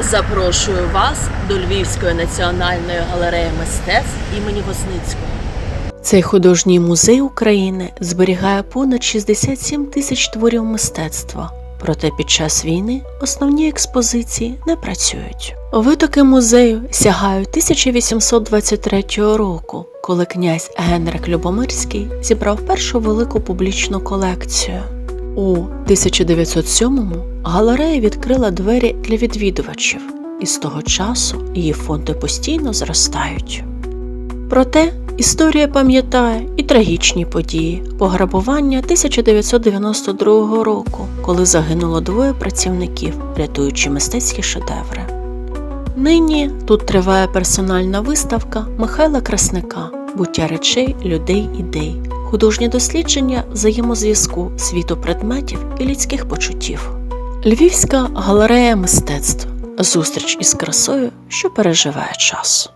Запрошую вас до Львівської національної галереї мистецтв імені Возницького. Цей художній музей України зберігає понад 67 тисяч творів мистецтва. Проте під час війни основні експозиції не працюють. Витоки музею сягають 1823 року, коли князь Генрик Любомирський зібрав першу велику публічну колекцію. У 1907-му галерея відкрила двері для відвідувачів, і з того часу її фонди постійно зростають. Проте історія пам'ятає і трагічні події пограбування 1992 року, коли загинуло двоє працівників, рятуючи мистецькі шедеври. Нині тут триває персональна виставка Михайла Красника Буття речей, людей, ідей, художнє дослідження взаємозв'язку світу предметів і людських почуттів. Львівська галерея мистецтв. Зустріч із красою, що переживає час.